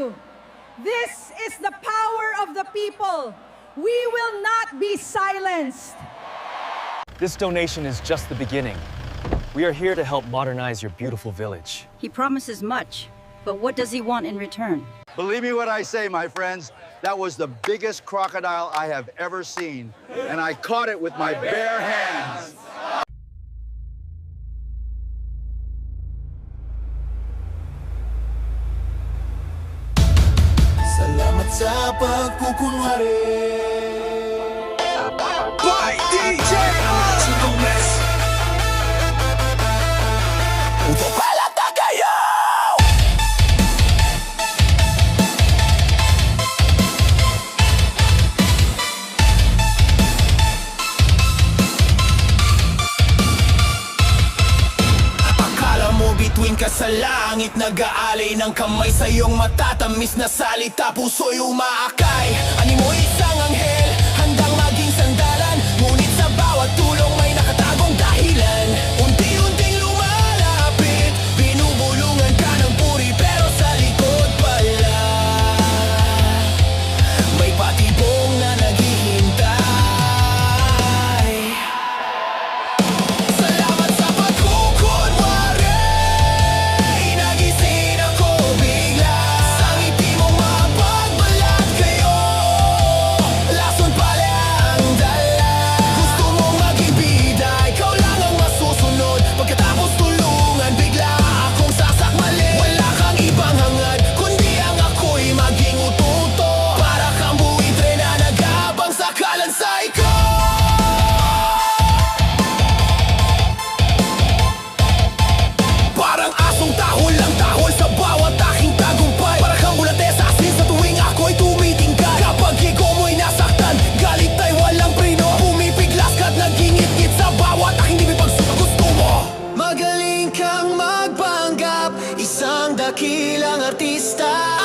you, this is the power of the people. We will not be silenced. This donation is just the beginning. We are here to help modernize your beautiful village. He promises much, but what does he want in return? Believe me when I say, my friends, that was the biggest crocodile I have ever seen. And I caught it with my bare hands. Sa pagkukunwari ka sa langit Nag-aalay ng kamay sa iyong matatamis na salita. Puso'y umaakay міста.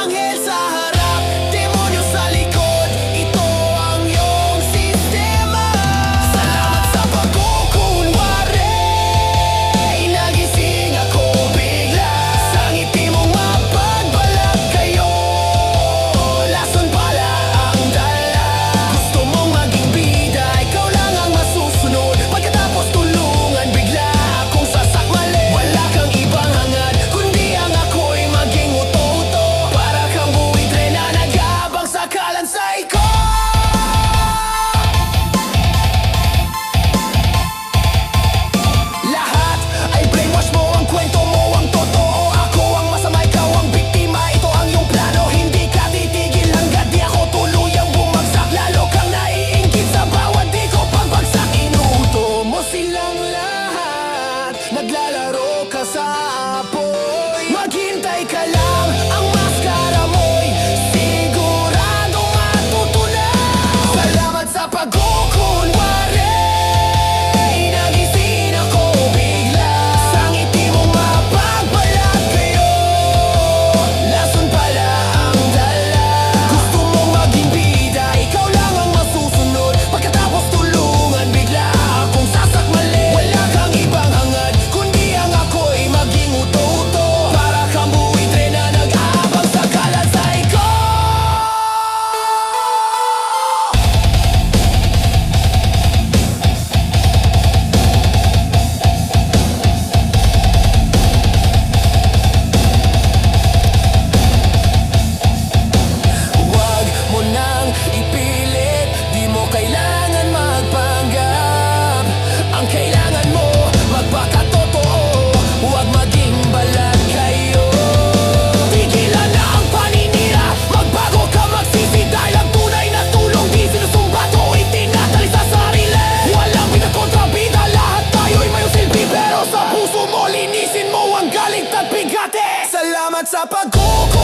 salamat sa pagkukulang